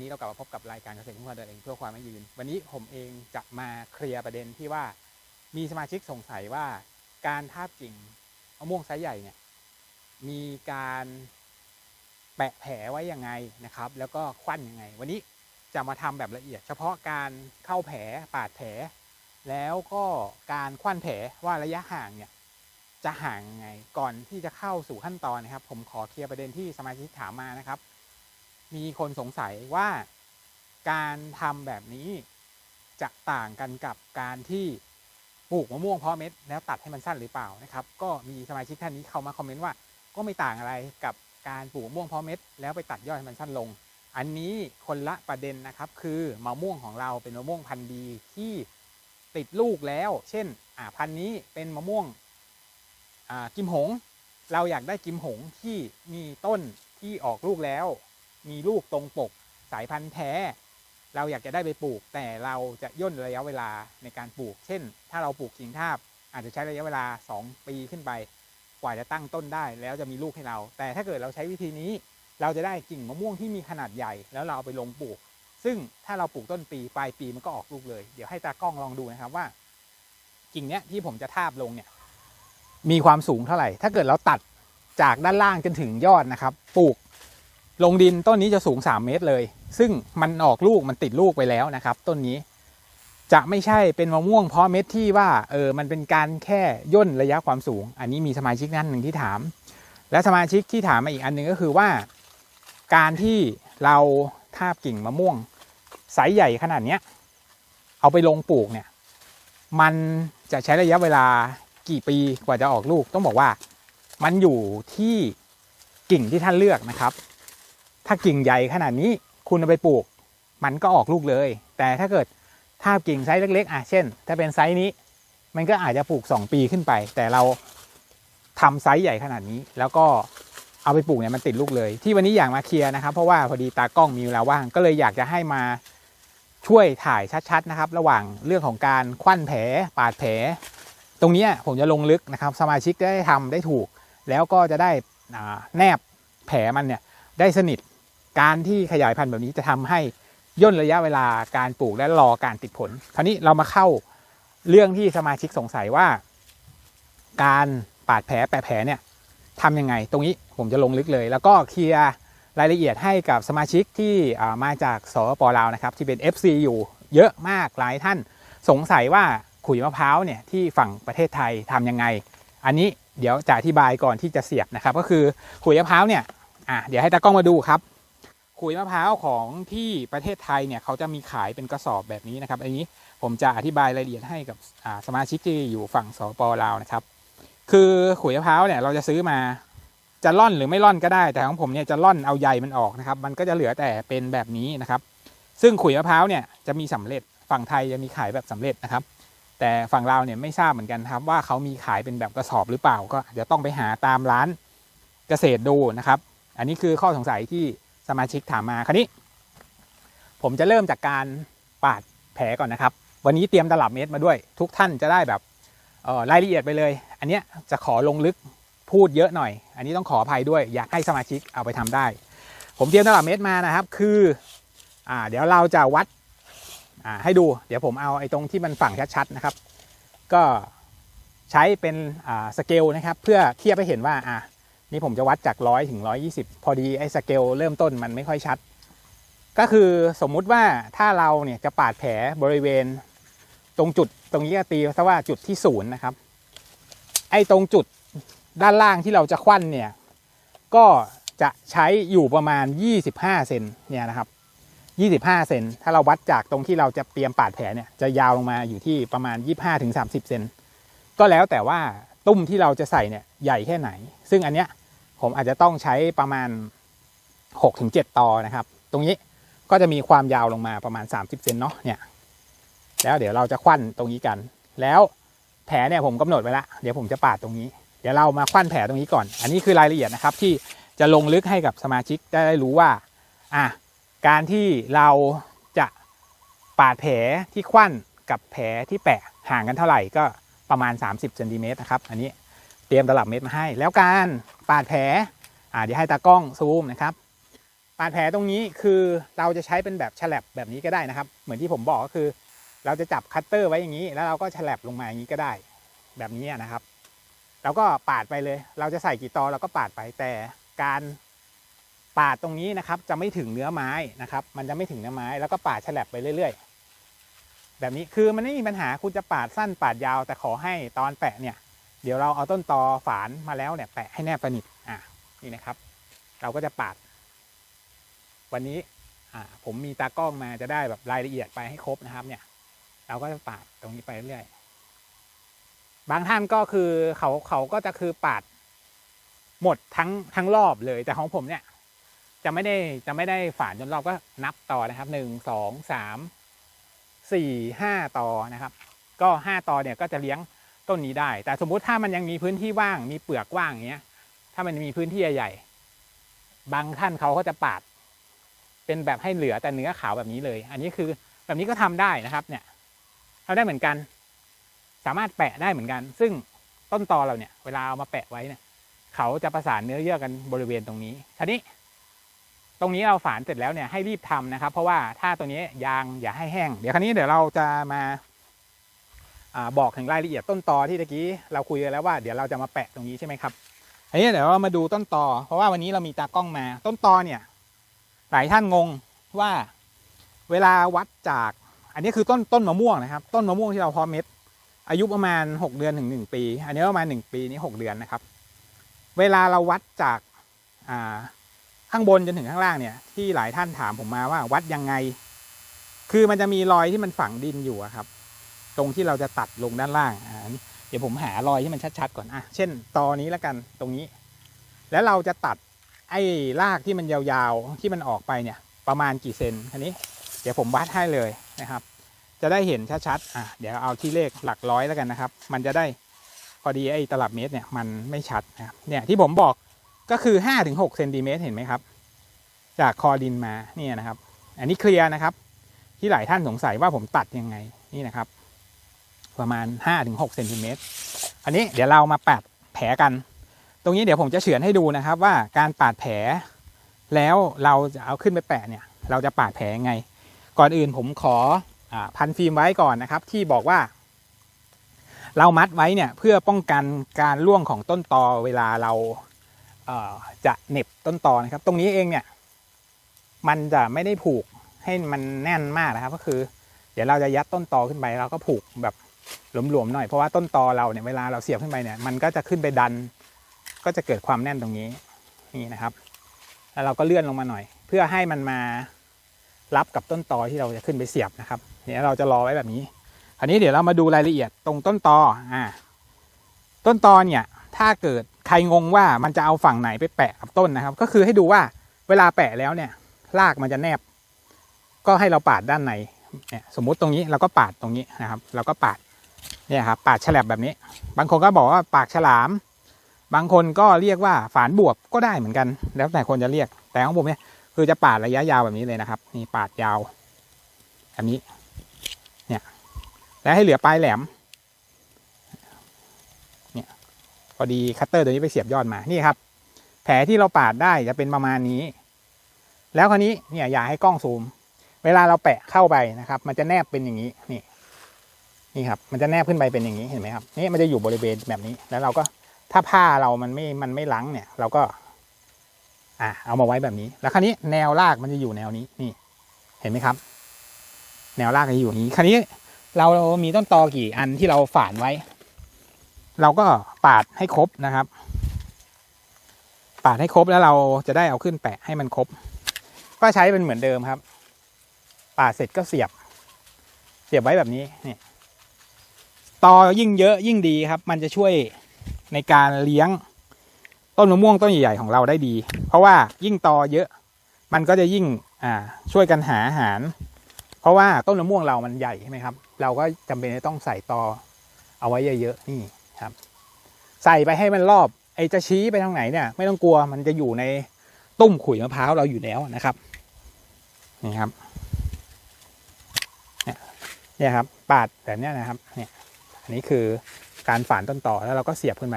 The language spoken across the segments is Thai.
นนี้เรากลับมาพบกับรายการเกษตรทุ่งควันเดินเองเพื่อความยั่ยืน วันนี้ผมเองจะมาเคลียร์ประเด็นที่ว่ามีสมาชิกสงสัยว่าการทาบกิ่งมะม่วงไซส์ใหญ่เนี่ยมีการแปะแผลไว้ยังไงนะครับ แล้วก็ควันยังไง วันนี้จะมาทำแบบละเอียด เฉพาะการเข้าแผลปาดแผล แล้วก็การควันแผลว่าระยะห่างเนี่ยจะห่างยังไงก่อนที่จะเข้าสู่ขั้นตอนนะครับ ผมขอเคลียร์ประเด็นที่สมาชิกถามมานะครับ มีคนสงสัยว่าการทำแบบนี้จะต่างกันกับการที่ปลูกมะม่วงเพาะเม็ดแล้วตัดให้มันสั้นหรือเปล่านะครับ ก็มีสมาชิกท่านนี้เข้ามาคอมเมนต์ว่า ก็ไม่ต่างอะไรกับการปลูกมะม่วงเพาะเม็ดแล้วไปตัดยอดให้มันสั้นลง อันนี้คนละประเด็นนะครับ คือมะม่วงของเราเป็นมะม่วงพันธุ์ดีที่ติดลูกแล้ว เช่นอ่าพันธุ์นี้เป็นมะม่วงกิมหง เราอยากได้กิมหงที่มีต้นที่ออกลูกแล้ว มีลูกตรงปกสายพันธุ์แท้ เราอยากจะได้ไปปลูก แต่เราจะย่นระยะเวลาในการปลูก เช่น ถ้าเราปลูกกิ่งทาบ อาจจะใช้ระยะเวลา 2 ปีขึ้นไปกว่าจะตั้งต้นได้ แล้วจะมีลูกให้เรา แต่ถ้าเกิดเราใช้วิธีนี้ เราจะได้กิ่งมะม่วงที่มีขนาดใหญ่ แล้วเราเอาไปลงปลูก ซึ่งถ้าเราปลูกต้นปีปลายปีมันก็ออกลูกเลย เดี๋ยวให้ตากล้องลองดูนะครับว่า กิ่งเนี้ยที่ผมจะทาบลงเนี่ยมีความสูงเท่าไหร่ ถ้าเกิดเราตัดจากด้านล่างจนถึงยอดนะครับ ปลูก ลงดินต้นนี้จะสูง 3 เมตรเลย ซึ่งมันออกลูกมันติดลูกไปแล้วนะครับ ต้นนี้จะไม่ใช่เป็นมะม่วงเพาะเม็ดที่ว่าเออมันเป็นการแค่ย่นระยะความสูง อันนี้มีสมาชิกท่นหนึ่งที่ถาม และสมาชิกที่ถามมาอีกอันหนึ่งก็คือว่า การที่เราทาบกิ่งมะม่วงไซส์ใหญ่ขนาดเนี้ยเอาไปลงปลูกเนี่ยมันจะใช้ระยะเวลากี่ปีกว่าจะออกลูก ต้องบอกว่ามันอยู่ที่กิ่งที่ท่านเลือกนะครับ ถ้ากิ่งใหญ่ขนาดนี้คุณเอาไปปลูก มันก็ออกลูกเลย แต่ถ้าเกิดถ้ากิ่งไซส์เล็กๆอะเช่น ถ้าเป็นไซส์นี้ มันก็อาจจะปลูก 2 ปีขึ้นไป แต่เราทำไซส์ใหญ่ขนาดนี้ แล้วก็เอาไปปลูกเนี่ยมันติดลูกเลย ที่วันนี้อยากมาเคลียร์นะครับ เพราะว่าพอดีตากล้องมีเวลาว่าง ก็เลยอยากจะให้มาช่วยถ่ายชัดๆนะครับ ระหว่างเรื่องของการควันแผลปาดแผล ตรงนี้ผมจะลงลึกนะครับ สมาชิกได้ทำได้ถูก แล้วก็จะได้แนบแผลมันเนี่ยได้สนิท การที่ขยายพันธุ์แบบนี้จะทำให้ย่นระยะเวลาการปลูกและรอการติดผล คราวนี้เรามาเข้าเรื่องที่สมาชิกสงสัยว่า การปาดแผลแปะแผลเนี่ยทำยังไง ตรงนี้ผมจะลงลึกเลย แล้วก็เคลียร์รายละเอียดให้กับสมาชิกที่มาจากสปลาวนะครับ ที่เป็น FC อยู่เยอะมากหลายท่านสงสัยว่าขุยมะพร้าวเนี่ยที่ฝั่งประเทศไทยทำยังไง อันนี้เดี๋ยวจะอธิบายก่อนที่จะเสียบนะครับ ก็คือขุยมะพร้าวเนี่ยอะเดี๋ยวให้ตากล้องมาดูครับ ขุยมะพร้าวของที่ประเทศไทยเนี่ยเขาจะมีขายเป็นกระสอบแบบนี้นะครับ อันนี้ผมจะอธิบายรายละเอียดให้กับสมาชิกที่อยู่ฝั่งสปลาวนะครับ คือขุยมะพร้าวเนี่ยเราจะซื้อมาจะล่อนหรือไม่ล่อนก็ได้ แต่ของผมเนี่ยจะล่อนเอาใยมันออกนะครับ มันก็จะเหลือแต่เป็นแบบนี้นะครับ ซึ่งขุยมะพร้าวเนี่ยจะมีสำเร็จฝั่งไทยจะมีขายแบบสำเร็จนะครับ แต่ฝั่งลาวเนี่ยไม่ทราบเหมือนกันครับว่าเขามีขายเป็นแบบกระสอบหรือเปล่า ก็เดี๋ยวต้องไปหาตามร้านเกษตรดูนะครับ อันนี้คือข้อสงสัยที่ สมาชิกถามมาคราวนี้ ผมจะเริ่มจากการปาดแผลก่อนนะครับ วันนี้เตรียมตลับเมตรมาด้วย ทุกท่านจะได้แบบรายละเอียดไปเลย อันนี้จะขอลงลึกพูดเยอะหน่อย อันนี้ต้องขออภัยด้วย อยากให้สมาชิกเอาไปทำได้ ผมเตรียมตลับเมตรมานะครับ คืออเดี๋ยวเราจะวัดให้ดู เดี๋ยวผมเอาไอ้ตรงที่มันฝั่งชัดๆนะครับ ก็ใช้เป็นสเกลนะครับ เพื่อเทียบให้เห็นว่า นี่ผมจะวัดจากร้อยถึงร้อยี่สิบพอดีไอ้สเกลเริ่มต้นมันไม่ค่อยชัด ก็คือสมมุติว่าถ้าเราเนี่ยจะปาดแผลบริเวณ ตรงจุดตรงนี้ก็ตีซะว่าจุดที่ศูนย์นะครับ ไอ้ตรงจุดด้านล่างที่เราจะควันเนี่ยก็จะใช้อยู่ประมาณ 25 เซนเนี่ยนะครับ 25 เซน ถ้าเราวัดจากตรงที่เราจะเตรียมปาดแผลเนี่ย จะยาวลงมาอยู่ที่ประมาณ 25-30 เซน ก็แล้วแต่ว่าตุ้มที่เราจะใส่เนี่ยใหญ่แค่ไหน ซึ่งอันเนี้ย ผมอาจจะต้องใช้ประมาณ 6-7 ตอนะครับ ตรงนี้ก็จะมีความยาวลงมาประมาณ 30เซนเนาะเนี่ยแล้วเดี๋ยวเราจะควันตรงนี้กัน แล้วแผลเนี่ยผมกำหนดไว้ละเดี๋ยวผมจะปาดตรงนี้ เดี๋ยวเรามาควันแผลตรงนี้ก่อน อันนี้คือรายละเอียดนะครับที่จะลงลึกให้กับสมาชิกได้รู้ว่าอะการที่เราจะปาดแผลที่ควันกับแผลที่แปะห่างกันเท่าไหร่ก็ประมาณ 30เซนติเมตรนะครับอันนี้เตรียมตลับเมตรมาให้ แล้วการ ปาดแผลอ่าเดี๋ยวให้ตากล้องซูมนะครับ ปาดแผลตรงนี้คือเราจะใช้เป็นแบบฉลับแบบนี้ก็ได้นะครับ เหมือนที่ผมบอกก็คือ เราจะจับคัตเตอร์ไว้อย่างนี้ แล้วเราก็ฉลับลงมาอย่างนี้ก็ได้ แบบนี้นะครับเราก็ปาดไปเลย เราจะใส่กี่ตอเราก็ปาดไปแต่การปาดตรงนี้นะครับ จะไม่ถึงเนื้อไม้นะครับ มันจะไม่ถึงเนื้อไม้แล้วก็ปาดฉลับไปเรื่อย ๆ แบบนี้คือมันไม่มีปัญหาคุณจะปาดสั้นปาดยาว แต่ขอให้ตอนแปะเนี่ย เดี๋ยวเราเอาต้นตอฝานมาแล้วเนี่ยแปะให้แนบสนิทอะนี่นะครับ เราก็จะปาด วันนี้อ่าผมมีตากล้องมาจะได้แบบรายละเอียดไปให้ครบนะครับ เนี่ย เราก็จะปาดตรงนี้ไปเรื่อยบางท่านก็คือเขาเขาก็จะคือปาด หมดทั้งทั้งรอบเลยแต่ของผมเนี่ย จะไม่ได้จะไม่ได้ฝานจนรอบก็นับต่อนะครับหนึ่งสองสามสี่ห้าต่อนะครับ ก็ห้าต่อเนี่ยก็จะเลี้ยง ต้นนี้ได้ แต่สมมุติถ้ามันยังมีพื้นที่ว่าง มีเปลือกว่างอย่างเงี้ย ถ้ามันมีพื้นที่ใหญ่ๆบางท่านเขาก็จะปาด เป็นแบบให้เหลือแต่เนื้อขาวแบบนี้เลย อันนี้คือแบบนี้ก็ทำได้นะครับ เนี่ยทำได้เหมือนกัน สามารถแปะได้เหมือนกัน ซึ่งต้นตอเราเนี่ย เวลาเอามาแปะไว้เนี่ยเขาจะประสานเนื้อเยื่อกันบริเวณตรงนี้ทีนี้ ตรงนี้เราฝานเสร็จแล้วเนี่ยให้รีบทำนะครับ เพราะว่าถ้าตัวนี้ยางอย่าให้แห้ง เดี๋ยวคราวนี้เดี๋ยวเราจะมา บอกถึงรายละเอียดต้นตอที่ตะกี้เราคุยกันแล้วว่าเดี๋ยวเราจะมาแปะตรงนี้ใช่ไหมครับอันนี้เดี๋ยวเรามาดูต้นตอ เพราะว่าวันนี้เรามีตากล้องมา ต้นตอเนี่ยหลายท่านงงว่าเวลาวัดจาก อันนี้คือต้นต้นมะม่วงนะครับ ต้นมะม่วงที่เราเพาะเม็ด อายุประมาณ 6 เดือนถึง 1 ปี อันนี้ประมาณ 1 ปีนี้6เดือนนะครับ เวลาเราวัดจากาข้างบนจนถึงข้างล่างเนี่ย ที่หลายท่านถามผมมาว่าวัดยังไง คือมันจะมีรอยที่มันฝังดินอยู่ครับ ตรงที่เราจะตัดลงด้านล่างอ่านี่เดี๋ยวผมหารอยที่มันชัดๆก่อนอะเช่นตอนี้แล้วกันตรงนี้ แล้วเราจะตัดไอ้รากที่มันยาวๆที่มันออกไปเนี่ย ประมาณกี่เซนอันนี้ เดี๋ยวผมวัดให้เลยนะครับ จะได้เห็นชัดๆอะเดี๋ยวเอาที่เลขหลักร้อยแล้วกันนะครับ มันจะได้พอดีไอ้ตลับเมตรเนี่ยมันไม่ชัดนะครับเนี่ยที่ผมบอกก็คือ5้าถึงหกเซนติเมตรเห็นไหมครับ จากคอดินมาเนี่ยนะครับ อันนี้เคลียร์นะครับ ที่หลายท่านสงสัยว่าผมตัดยังไงนี่นะครับ ประมาณ5้าถึงหกเซนติเมตรอันนี้เดี๋ยวเรามาปาดแผลกัน ตรงนี้เดี๋ยวผมจะเฉือนให้ดูนะครับว่าการปาดแผล แล้วเราจะเอาขึ้นไปแปะเนี่ย เราจะปาดแผลยังไง ก่อนอื่นผมขออพันฟิล์มไว้ก่อนนะครับ ที่บอกว่า เรามัดไว้เนี่ยเพื่อป้องกันการร่วงของต้นตอเวลาเราเจะเน็บต้นตอนะครับ ตรงนี้เองเนี่ย มันจะไม่ได้ผูกให้มันแน่นมากนะครับ ก็คือ เดี๋ยวเราจะยัดต้นตอขึ้นไปเราก็ผูกแบบ หลวมๆหน่อยเพราะว่าต้นตอเราเนี่ยเวลาเราเสียบขึ้นไปเนี่ยมันก็จะขึ้นไปดัน ก็จะเกิดความแน่นตรงนี้นี่นะครับ แล้วเราก็เลื่อนลงมาหน่อย เพื่อให้มันมารับกับต้นตอที่เราจะขึ้นไปเสียบนะครับเนี่ยเราจะรอไว้แบบนี้คราวนี้เดี๋ยวเรามาดูรายละเอียดตรงต้นตออ่า ต้นตอเนี่ยถ้าเกิดใครงงว่ามันจะเอาฝั่งไหนไปแปะกับต้นนะครับ ก็คือให้ดูว่าเวลาแปะแล้วเนี่ยรากมันจะแนบ ก็ให้เราปาดด้านในเนี่ยสมมุติตรงนี้เราก็ปาดตรงนี้นะครับ เราก็ปาด เนี่ยครับปาดฉลับแบบนี้ บางคนก็บอกว่าปากฉลาม บางคนก็เรียกว่าฝานบวบก็ได้เหมือนกัน แล้วแต่คนจะเรียก แต่ของผมเนี่ยคือจะปาดระยะยาวแบบนี้เลยนะครับ นี่ปาดยาวแบบนี้ เนี่ย แล้วให้เหลือปลายแหลม เนี่ยพอดีคัตเตอร์ตัวนี้ไปเสียบยอดมา นี่ครับ แผลที่เราปาดได้จะเป็นประมาณนี้ แล้วคราวนี้เนี่ยอย่าให้กล้องซูม เวลาเราแปะเข้าไปนะครับ มันจะแนบเป็นอย่างนี้ นี่ นี่ครับมันจะแนบขึ้นไปเป็นอย่างนี้เห็นไหมครับนี่มันจะอยู่บริเวณแบบนี้แล้วเราก็ถ้าผ้าเรามันไม่มันไม่ลังเนี่ย เราก็อะเอามาไว้แบบนี้ แล้วคราวนี้แนวรากมันจะอยู่แนวนี้นี่ เห็นไหมครับ แนวรากจะอยู่อย่างนี้คราวนี้เรามีต้นตอกี่อันที่เราฝานไว้ เราก็ปาดให้ครบนะครับ ปาดให้ครบแล้วเราจะได้เอาขึ้นแปะให้มันครบ ก็ใช้เป็นเหมือนเดิมครับ ปาดเสร็จก็เสียบ เสียบไว้แบบนี้นี่ ตอยิ่งเยอะยิ่งดีครับ มันจะช่วยในการเลี้ยงต้นมะม่วงต้นใหญ่ๆของเราได้ดี เพราะว่ายิ่งตอเยอะ มันก็จะยิ่งอ่าช่วยกันหาอาหาร เพราะว่าต้นมะม่วงเรามันใหญ่ใช่ไหมครับ เราก็จำเป็นจะต้องใส่ตอเอาไว้เยอะๆนี่ครับ ใส่ไปให้มันรอบไอ้จะชี้ไปทางไหนเนี่ย ไม่ต้องกลัวมันจะอยู่ในตุ้มขุยมะพร้าวเราอยู่แล้วนะครับนี่ครับเนี่ยครับปาดแบบเนี้ยนะครับเนี่ย นนี้คือการฝานต้นต่อแล้วเราก็เสียบขึ้นไป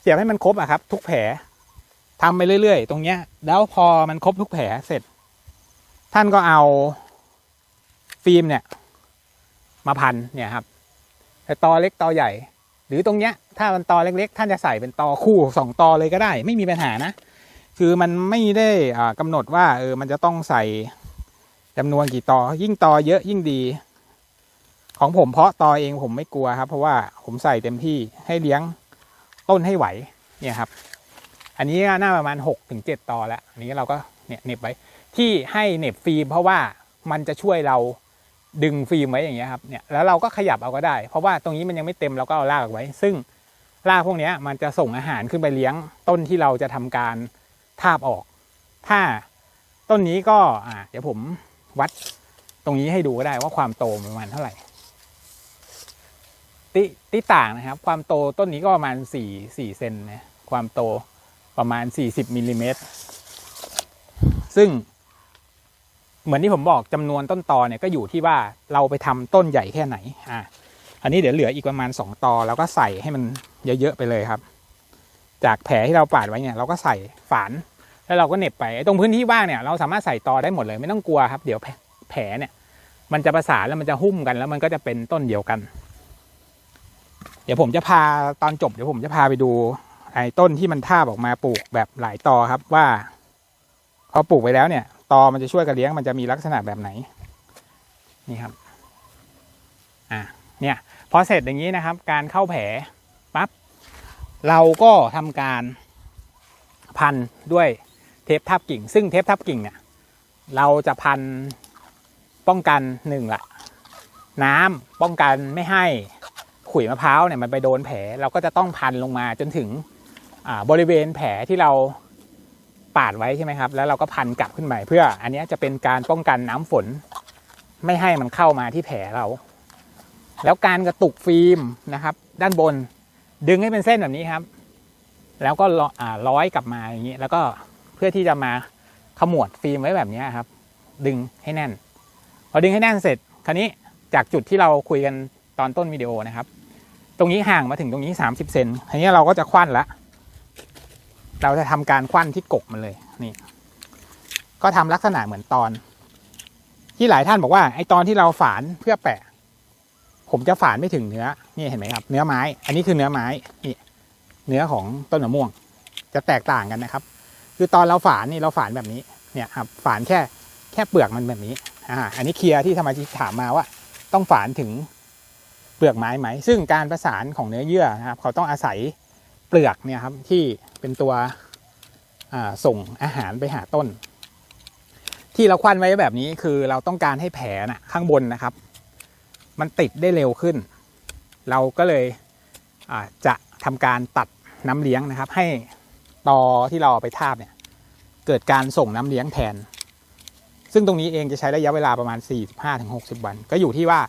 เสียบให้มันครบอะครับ ทุกแผลทำไปเรื่อยๆ ตรงเนี้ย แล้วพอมันครบทุกแผลเสร็จ ท่านก็เอาฟิล์มเนี่ย มาพันเนี่ยครับแต่ตอเล็กตอใหญ่ หรือตรงเนี้ย ถ้ามันตอเล็กๆ ท่านจะใส่เป็นตอคู่สองตอเลยก็ได้ ไม่มีปัญหานะ คือมันไม่ได้อ่ากำหนดว่าเออมันจะต้องใส่จำนวนกี่ตอ ยิ่งตอเยอะยิ่งดี ของผมเพาะตอเองผมไม่กลัวครับ เพราะว่าผมใส่เต็มที่ให้เลี้ยงต้นให้ไหวเนี่ยครับ อันนี้ก็น่าประมาณ6กถึงเตอแล้วอันนี้เราก็เนี่ยเน็บไว้ที่ให้เน็บฟิล์มเพราะว่ามันจะช่วยเราดึงฟิล์มไว้อย่างเงี้ยครับเนี่ยแล้วเราก็ขยับเอาก็ได้ เพราะว่าตรงนี้มันยังไม่เต็มเราก็เอารากไว้ ซึ่งรากพวกนี้มันจะส่งอาหารขึ้นไปเลี้ยงต้นที่เราจะทำการทาบออก ถ้าต้นนี้ก็อ่าเดี๋ยวผมวัดตรงนี้ให้ดูก็ได้ว่าความโตประมาณเท่าไหร่ ติติต่างนะครับ ความโตต้นนี้ก็ประมาณสี่สี่เซนนะความโตประมาณสี่สิบมิลลิเมตรซึ่งเหมือนที่ผมบอกจำนวนต้นตอเนี่ยก็อยู่ที่ว่าเราไปทำต้นใหญ่แค่ไหนอ่าอันนี้เดี๋ยวเหลืออีกประมาณสองตอแล้วก็ใส่ให้มันเยอะๆไปเลยครับ จากแผลที่เราปาดไว้เนี่ยเราก็ใส่ฝานแล้วเราก็เหน็บไปตรงพื้นที่ว่างเนี่ยเราสามารถใส่ตอได้หมดเลยไม่ต้องกลัวครับ เดี๋ยวแผลเนี่ยมันจะประสานแล้วมันจะหุ้มกันแล้วมันก็จะเป็นต้นเดียวกัน ดี๋ยวผมจะพาตอนจบเดี๋ยวผมจะพาไปดูไอ้ต้นที่มันท่าบออกมาปลูกแบบหลายตอครับว่าพอปลูกไปแล้วเนี่ย ตอมันจะช่วยกันเลี้ยงมันจะมีลักษณะแบบไหน นี่ครับ อะเนี่ยพอเสร็จอย่างนี้นะครับ การเข้าแผลปั๊บเราก็ทำการพันด้วยเทปทับกิ่ง ซึ่งเทปทับกิ่งเนี่ย เราจะพันป้องกันหนึ่งละน้ำป้องกันไม่ให้ ขุยมะพร้าวเนี่ยมันไปโดนแผลเราก็จะต้องพันลงมาจนถึงบริเวณแผลที่เราปาดไว้ใช่ไหมครับ แล้วเราก็พันกลับขึ้นไปเพื่อ อันนี้จะเป็นการป้องกันน้ำฝน ไม่ให้มันเข้ามาที่แผลเรา แล้วการกระตุกฟิล์มนะครับ ด้านบนดึงให้เป็นเส้นแบบนี้ครับ แล้วก็ร้ออ่าร้อยกลับมาอย่างนี้ แล้วก็เพื่อที่จะมาขมวดฟิล์มไว้แบบนี้ครับ ดึงให้แน่น พอดึงให้แน่นเสร็จ คราวนี้จากจุดที่เราคุยกันตอนต้นวิดีโอนะครับ ตรงนี้ห่างมาถึงตรงนี้ 30 เซนทีนี้เราก็จะคว้านละ เราจะทำการคว้านที่กกมันเลยนี่ ก็ทำลักษณะเหมือนตอน ที่หลายท่านบอกว่าไอตอนที่เราฝานเพื่อแปะ ผมจะฝานไม่ถึงเนื้อนี่เห็นไหมครับ เนื้อไม้ อันนี้คือเนื้อไม้นี่เนื้อของต้นมะม่วง จะแตกต่างกันนะครับ คือตอนเราฝานนี่เราฝานแบบนี้เนี่ยครับฝานแค่แค่เปลือกมันแบบนี้อ่าอันนี้เคลียร์ที่สมาชิกถามมาว่า ต้องฝานถึง เปลือกไม้ไหม ซึ่งการประสานของเนื้อเยื่อนะครับ เขาต้องอาศัยเปลือกเนี่ยครับที่เป็นตัวส่งอาหารไปหาต้น ที่เราควันไว้แบบนี้คือเราต้องการให้แผลน่ะข้างบนนะครับ มันติดได้เร็วขึ้น เราก็เลยจะทำการตัดน้ำเลี้ยงนะครับ ให้ตอที่เราเอาไปทาบเนี่ยเกิดการส่งน้ำเลี้ยงแทน ซึ่งตรงนี้เองจะใช้ระยะเวลาประมาณ 45-60 วัน ก็อยู่ที่ว่า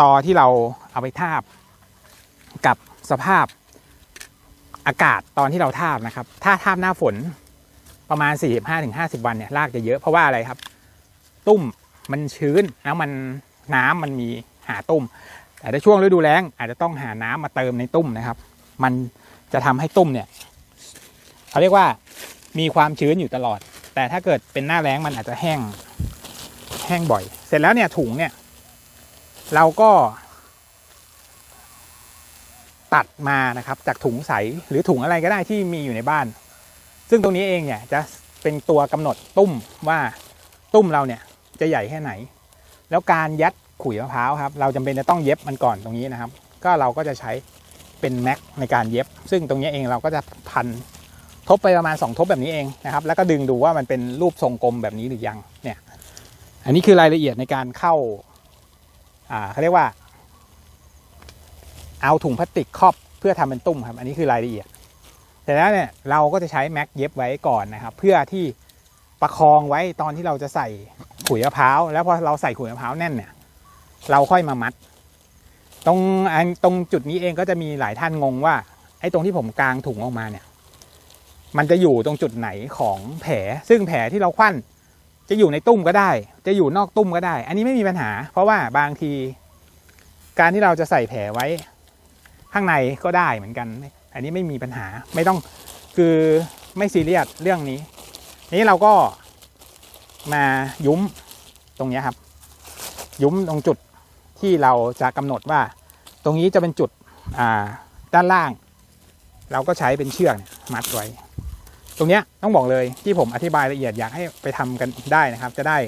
ตอที่เราเอาไปทาบ กับสภาพอากาศตอนที่เราทาบนะครับ ถ้าทาบหน้าฝนประมาณ 45-50 วันเนี่ยรากจะเยอะเพราะว่าอะไรครับ ตุ้มมันชื้นแล้วมันน้ำมันมีหาตุ้ม แต่ในช่วงฤดูแล้งอาจจะต้องหาน้ำมาเติมในตุ้มนะครับ มันจะทำให้ตุ้มเนี่ยเขาเรียกว่ามีความชื้นอยู่ตลอด แต่ถ้าเกิดเป็นหน้าแล้งมันอาจจะแห้งแห้งบ่อย เสร็จแล้วเนี่ยถุงเนี่ย เราก็ตัดมานะครับจากถุงใสหรือถุงอะไรก็ได้ที่มีอยู่ในบ้าน ซึ่งตรงนี้เองเนี่ยจะเป็นตัวกำหนดตุ้มว่าตุ้มเราเนี่ยจะใหญ่แค่ไหน แล้วการยัดขุยมะพร้าวครับ เราจำเป็นจะต้องเย็บมันก่อนตรงนี้นะครับ ก็เราก็จะใช้เป็นแม็กในการเย็บ ซึ่งตรงนี้เองเราก็จะพันทบไปประมาณ 2 ทบแบบนี้เองนะครับ แล้วก็ดึงดูว่ามันเป็นรูปทรงกลมแบบนี้หรือยังเนี่ย อันนี้คือรายละเอียดในการเข้า เขาเรียกว่า เอาถุงพลาสติกครอบเพื่อทำเป็นตุ้มครับ อันนี้คือรายละเอียดแต่แล้วเนี่ยเราก็จะใช้แม็กเย็บไว้ก่อนนะครับ เพื่อที่ประคองไว้ตอนที่เราจะใส่ขุยมะพร้าวแล้วพอเราใส่ขุยมะพร้าวแน่นเนี่ย เราค่อยมามัด ตรงตรงจุดนี้เองก็จะมีหลายท่านงงว่า ไอ้ตรงที่ผมกางถุงออกมาเนี่ย มันจะอยู่ตรงจุดไหนของแผลซึ่งแผลที่เราควัน จะอยู่ในตุ้มก็ได้ จะอยู่นอกตุ้มก็ได้ อันนี้ไม่มีปัญหา เพราะว่าบางที การที่เราจะใส่แผลไว้ ข้างในก็ได้เหมือนกัน อันนี้ไม่มีปัญหาไม่ต้องคือไม่ซีเรียสเรื่องนี้ นี้เราก็มายุ้มตรงนี้ครับ ยุ้มตรงจุดที่เราจะกำหนดว่า ตรงนี้จะเป็นจุดด้านล่าง เราก็ใช้เป็นเชือกมัดไว้ ตรงเนี้ยต้องบอกเลยที่ผมอธิบายละเอียดอยากให้ไปทำกันได้นะครับ จะได้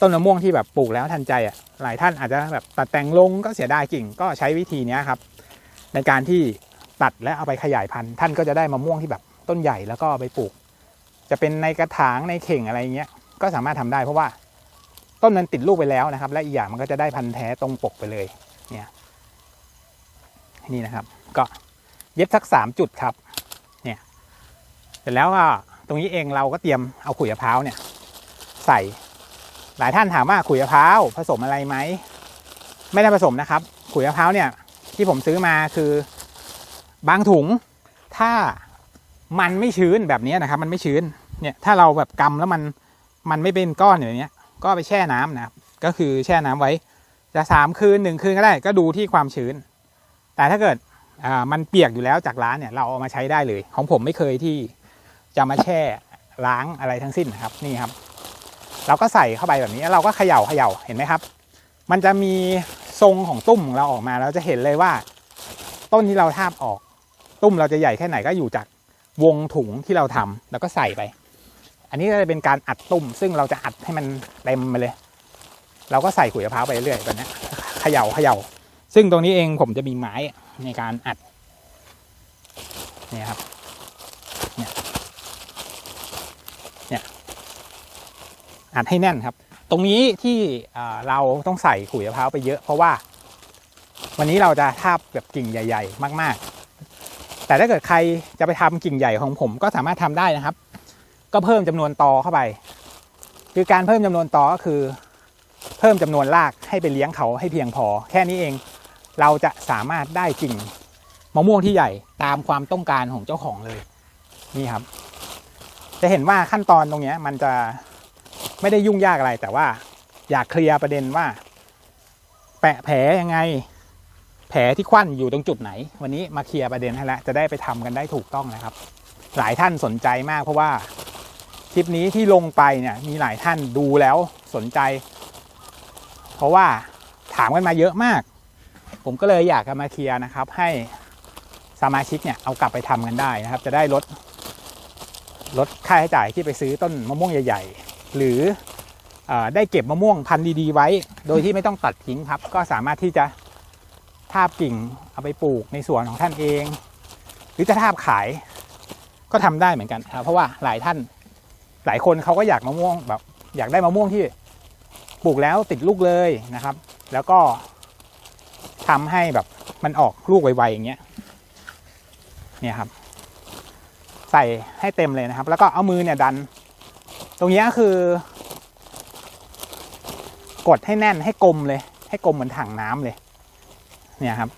ต้นมะม่วงที่แบบปลูกแล้วทันใจอะหลายท่านอาจจะแบบตัดแต่งลงก็เสียดายกิ่งก็ใช้วิธีนี้ครับ ในการที่ตัดและเอาไปขยายพันธุ์ท่านก็จะได้มะม่วงที่แบบต้นใหญ่แล้วก็ไปปลูก จะเป็นในกระถางในเข่งอะไรเงี้ยก็สามารถทำได้เพราะว่าต้นนั้นติดลูกไปแล้วนะครับ และอีกอย่างมันก็จะได้พันธุ์แท้ตรงปกไปเลยเนี่ยนี่นะครับ ก็เย็บสักสามจุดครับ เสร็จแล้วก็ตรงนี้เองเราก็เตรียมเอาขุยมะพร้าวเนี่ยใส่หลายท่านถามว่าขุยมะพร้าวผสมอะไรไหมไม่ได้ผสมนะครับ ขุยมะพร้าวเนี่ยที่ผมซื้อมาคือบางถุงถ้ามันไม่ชื้นแบบนี้นะครับ มันไม่ชื้นเนี่ยถ้าเราแบบกำแล้วมันมันไม่เป็นก้อนอย่างเนี้ย ก็ไปแช่น้ำนะครับก็คือแช่น้ำไว้จะสามคืนหนึ่งคืนก็ได้ก็ดูที่ความชื้น แต่ถ้าเกิดมันเปียกอยู่แล้วจากร้านเนี่ยเราเอามาใช้ได้เลย ของผมไม่เคยที่ จะมาแช่ล้างอะไรทั้งสิ้นครับนี่ครับ เราก็ใส่เข้าไปแบบนี้แล้วเราก็เขย่าเขย่าเห็นไหมครับ มันจะมีทรงของตุ้มของเราออกมาแล้วจะเห็นเลยว่า ต้นที่เราทาบออก ตุ้มเราจะใหญ่แค่ไหนก็อยู่จากวงถุงที่เราทำแล้วก็ใส่ไป อันนี้ก็จะเป็นการอัดตุ้ม ซึ่งเราจะอัดให้มันเต็มไปเลย เราก็ใส่ขุยมะพร้าวไปเรื่อยแบบนี้เขย่าเขย่าซึ่งตรงนี้เองผมจะมีไม้ในการอัดเนี่ยครับเนี่ย อัดให้แน่นครับ ตรงนี้ที่เราต้องใส่ขุยมะพร้าวไปเยอะ เพราะว่า วันนี้เราจะทาบแบบกิ่งใหญ่ ๆ มาก ๆ แต่ถ้าเกิดใครจะไปทำกิ่งใหญ่ของผมก็สามารถทำได้นะครับ ก็เพิ่มจำนวนตอเข้าไป คือการเพิ่มจำนวนตอก็คือ เพิ่มจำนวนรากให้ไปเลี้ยงเขาให้เพียงพอ แค่นี้เองเราจะสามารถได้กิ่งมะม่วงที่ใหญ่ตามความต้องการของเจ้าของเลย นี่ครับ จะเห็นว่าขั้นตอนตรงนี้มันจะ ไม่ได้ยุ่งยากอะไรแต่ว่าอยากเคลียร์ประเด็นว่า แปะแผลยังไง แผลที่ควันอยู่ตรงจุดไหน วันนี้มาเคลียร์ประเด็นให้แล้วจะได้ไปทำกันได้ถูกต้องนะครับ หลายท่านสนใจมากเพราะว่าคลิปนี้ที่ลงไปเนี่ยมีหลายท่านดูแล้วสนใจ เพราะว่าถามกันมาเยอะมาก ผมก็เลยอยากจะมาเคลียร์นะครับ ให้สมาชิกเนี่ยเอากลับไปทำกันได้นะครับ จะได้ลดลดค่าใช้จ่ายที่ไปซื้อต้นมะม่วงใหญ่ ๆ หรืออได้เก็บมะม่วงพันธุ์ดีๆไว้ โดยที่ไม่ต้องตัดทิ้งครับ ก็สามารถที่จะทาบกิ่งเอาไปปลูกในสวนของท่านเอง หรือจะทาบขายก็ทำได้เหมือนกันครับเพราะว่าหลายท่านหลายคนเขาก็อยากมะม่วงแบบ อยากได้มะม่วงที่ปลูกแล้วติดลูกเลยนะครับ แล้วก็ทำให้แบบมันออกลูกไวๆอย่างเงี้ยเนี่ยครับ ใส่ให้เต็มเลยนะครับ แล้วก็เอามือเนี่ยดัน ตรงนี้ยคือ กดให้แน่นให้กลมเลย ให้กลมเหมือนถังน้ำเลย เนี่ยครับ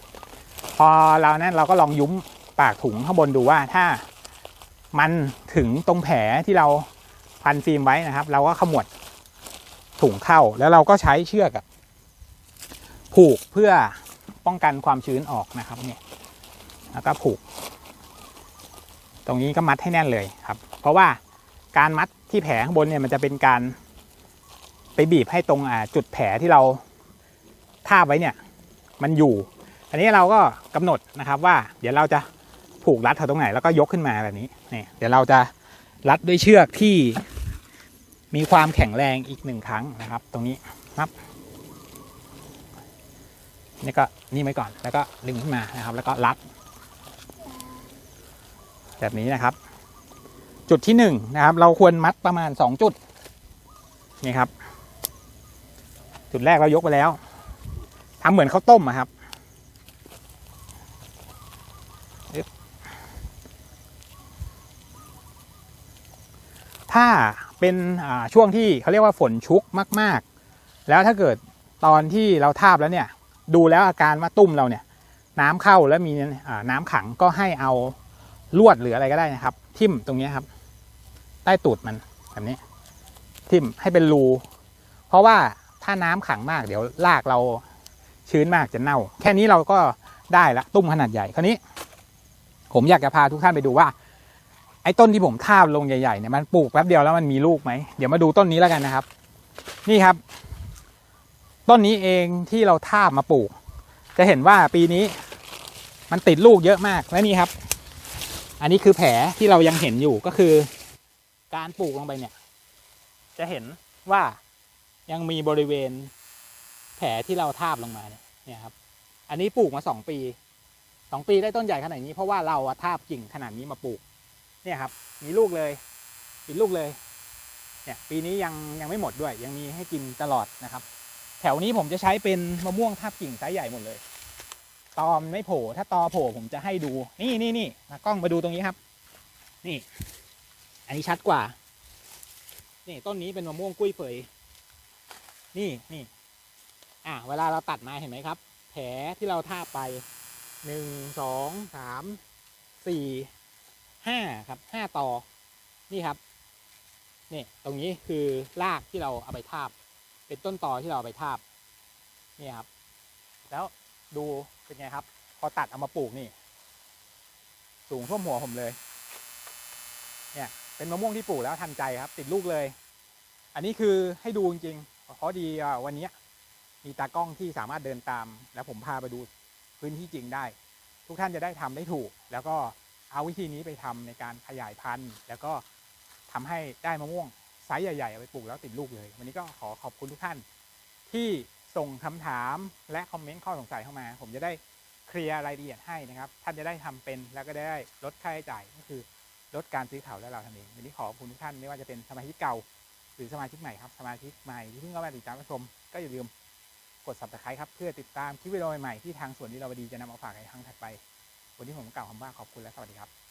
พอเรานั้นเราก็ลองยุ้มปากถุงข้างบนดูว่าถ้ามันถึงตรงแผลที่เราพันฟิล์มไว้นะครับ เราก็ขมวดถุงเข้าแล้วเราก็ใช้เชือกผูกเพื่อป้องกันความชื้นออกนะครับเนี่ยแล้วก็ผูก ตรงนี้ก็มัดให้แน่นเลยครับ เพราะว่าการมัด ที่แผลข้างบนเนี่ยมันจะเป็นการไปบีบให้ตรงจุดแผลที่เราทาบไว้เนี่ยมันอยู่ อันนี้เราก็กำหนดนะครับว่า เดี๋ยวเราจะผูกรัดเขาตรงไหนแล้วก็ยกขึ้นมาแบบนี้นี่เดี๋ยวเราจะรัดด้วยเชือกที่มีความแข็งแรงอีกหนึ่งครั้งนะครับ ตรงนี้ครับนี่ก็นี่ไว้ก่อนแล้วก็ดึงขึ้นมานะครับ แล้วก็รัด แบบนี้นะครับ จุดที่หนึ่งนะครับ เราควรมัดประมาณสองจุดนี่ครับ จุดแรกเรายกไปแล้วทำเหมือนข้าวต้มอะครับถ้าเป็นช่วงที่เขาเรียกว่าฝนชุกมาก ๆ แล้วถ้าเกิดตอนที่เราทาบแล้วเนี่ย ดูแล้วอาการว่าตุ้มเราเนี่ย น้ำเข้าแล้วมีน้ำขังก็ให้เอาลวดหรืออะไรก็ได้นะครับ ทิ่มตรงนี้ครับ ใต้ตูดมันแบบนี้ ทิ่มให้เป็นรู เพราะว่าถ้าน้ำขังมากเดี๋ยวรากเราชื้นมากจะเน่า แค่นี้เราก็ได้ละตุ้มขนาดใหญ่คราวนี้ ผมอยากจะพาทุกท่านไปดูว่า ไอ้ต้นที่ผมทาบลงใหญ่ๆเนี่ยมันปลูกแป๊บเดียวแล้วมันมีลูกไหมเดี๋ยวมาดูต้นนี้แล้วกันนะครับ นี่ครับ ต้นนี้เองที่เราทาบมาปลูก จะเห็นว่าปีนี้ มันติดลูกเยอะมากและนี่ครับ อันนี้คือแผลที่เรายังเห็นอยู่ก็คือ การปลูกลงไปเนี่ย จะเห็นว่ายังมีบริเวณแผลที่เราทาบลงมาเนี่ยเนี่ยครับ อันนี้ปลูกมาสองปีสองปีได้ต้นใหญ่ขนาดนี้เพราะว่าเราอะทาบกิ่งขนาดนี้มาปลูก เนี่ยครับ มีลูกเลยปิดลูกเลย เนี่ย ปีนี้ยังยังไม่หมดด้วย ยังมีให้กินตลอดนะครับ แถวนี้ผมจะใช้เป็นมะม่วงทาบกิ่งไซส์ใหญ่หมดเลยตอมนไม่โผล่ถ้าตอโผล่ผมจะให้ดู นี่นี่นี่มากล้องมาดูตรงนี้ครับ นี่ อันนี้ชัดกว่า นี่ต้นนี้เป็นมะม่วงกุ้ยเผย นี่นี่อะเวลาเราตัดมาเห็นไหมครับ แผลที่เราทาบไปหนึ่งสองสามสี่ห้าครับห้าต่อ นี่ครับนี่ตรงนี้คือรากที่เราเอาไปทาบ เป็นต้นตอที่เราเอาไปทาบนี่ครับ แล้วดูเป็นไงครับ พอตัดเอามาปลูกนี่ สูงท่วมหัวผมเลย เนี่ย เป็นมะม่วงที่ปลูกแล้วทันใจครับ ติดลูกเลย อันนี้คือให้ดูจริงๆขอดีอะวันนี้มีตากล้องที่สามารถเดินตาม แล้วผมพาไปดูพื้นที่จริงได้ ทุกท่านจะได้ทำได้ถูก แล้วก็เอาวิธีนี้ไปทำในการขยายพันธุ์ แล้วก็ทำให้ได้มะม่วงไซส์ใหญ่ๆเอาไปปลูกแล้วติดลูกเลย วันนี้ก็ขอขอบคุณทุกท่าน ที่ส่งคำถามและคอมเมนต์ข้อสงสัยเข้ามา ผมจะได้เคลียร์รายละเอียดให้นะครับ ท่านจะได้ทำเป็นแล้วก็ได้ลดค่าใช้จ่ายก็คือ ลดการซื้อข่าวและเราทำเองวันนี้ขอขอบคุณทุกท่านไม่ว่าจะเป็นสมาชิกเก่า หรือสมาชิกใหม่ครับ สมาชิกใหม่ที่เพิ่งเข้ามาติดตามรับชม ก็อย่าลืมกด subscribe ครับ เพื่อติดตามคลิปวิดีโอใหม่ๆที่ทางสวนนี้เราดีจะนำมาฝากในครั้งถัดไป วันนี้ผมกล่าวคำว่าขอบคุณและสวัสดีครับ